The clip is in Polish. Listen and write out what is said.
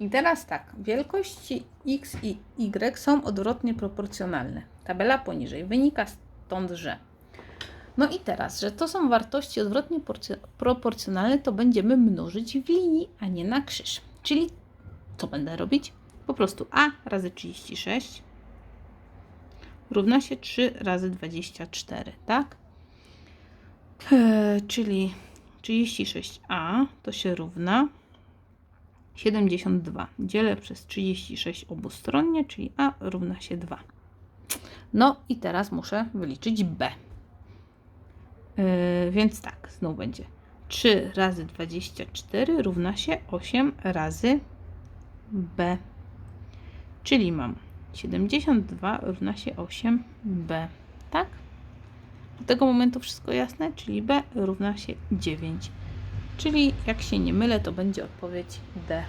I teraz tak, wielkości x i y są odwrotnie proporcjonalne. Tabela poniżej wynika stąd, że. No i teraz, że to są wartości odwrotnie porcjo- proporcjonalne, to będziemy mnożyć w linii, a nie na krzyż. Czyli co będę robić? Po prostu a razy 36 równa się 3 razy 24, tak? Eee, czyli 36a to się równa 72. Dzielę przez 36 obustronnie, czyli a równa się 2. No i teraz muszę wyliczyć b. Yy, więc tak, znów będzie 3 razy 24 równa się 8 razy b. Czyli mam 72 równa się 8b. Tak? Do tego momentu wszystko jasne, czyli b równa się 9. Czyli jak się nie mylę, to będzie odpowiedź D.